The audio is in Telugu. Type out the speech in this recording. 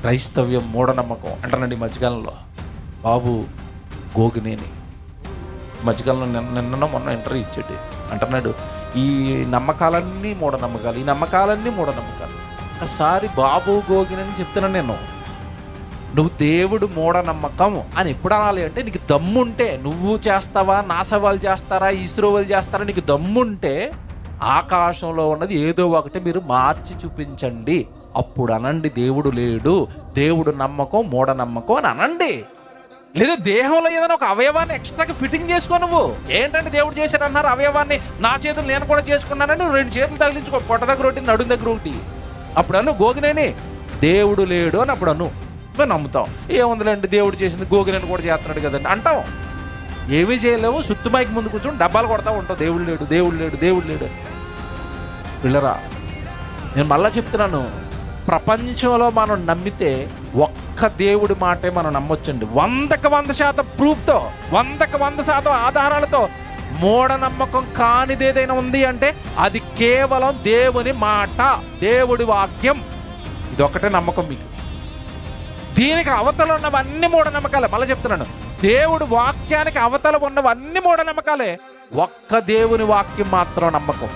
క్రైస్తవ్యం మూఢనమ్మకం అంటానండి ఈ మధ్యకాలంలో. బాబు గోగినేని. మధ్యకాలంలో నిన్న మొన్న ఇంటర్వ్యూ ఇచ్చాడు. అంటున్నాడు ఈ నమ్మకాలన్నీ మూఢనమ్మకాలు ఈ నమ్మకాలన్నీ మూఢనమ్మకాలు. ఒకసారి బాబు గోగినని చెప్తున్నాను నేను. నువ్వు దేవుడు మూఢనమ్మకం అని ఎప్పుడు అనాలి అంటే నీకు దమ్ముంటే నువ్వు చేస్తావా నాసా వాళ్ళు చేస్తారా ఇస్రో వాళ్ళు చేస్తారా నీకు దమ్ముంటే ఆకాశంలో ఉన్నది ఏదో ఒకటి మీరు మార్చి చూపించండి. అప్పుడు అనండి దేవుడు లేడు. దేవుడు నమ్మకం మూఢనమ్మకం అని అనండి. లేదా దేహంలో ఏదైనా ఒక అవయవాన్ని ఎక్స్ట్రాగా ఫిట్టింగ్ చేసుకో నువ్వు. ఏంటంటే దేవుడు చేశాడు అన్నారు అవయవాన్ని నా చేతులు నేను కూడా చేసుకున్నానని నువ్వు రెండు చేతులు తగిలించుకో పొట్ట దగ్గర ఒకటి నడుం దగ్గర ఒకటి అప్పుడు అను గోగినేని దేవుడు లేడు అని అప్పుడు అను. నువ్వు నమ్ముతాం. ఏముందిలేండి దేవుడు చేసింది గోగినేని కూడా చేస్తున్నాడు కదండి అంటాం. ఏమీ చేయలేవు సుత్తుమాయికి ముందు కూర్చొని డబ్బాలు కొడతా ఉంటావు. దేవుడు లేడు దేవుడు లేడు దేవుడు లేడు. పిల్లరా నేను మళ్ళా చెప్తున్నాను. ప్రపంచంలో మనం నమ్మితే ఒక్క దేవుడి మాటే మనం నమ్మొచ్చండి. వందకు వంద శాతం ప్రూఫ్తో వందకు వంద శాతం ఆధారాలతో మూఢనమ్మకం కానిది ఏదైనా ఉంది అంటే అది కేవలం దేవుని మాట దేవుడి వాక్యం. ఇది ఒకటే నమ్మకం మీకు. దీనికి అవతల ఉన్నవన్నీ మూఢనమ్మకాలే. మళ్ళీ చెప్తున్నాను. దేవుడు వాక్యానికి అవతల ఉన్నవన్నీ మూఢనమ్మకాలే. ఒక్క దేవుని వాక్యం మాత్రం నమ్మకం.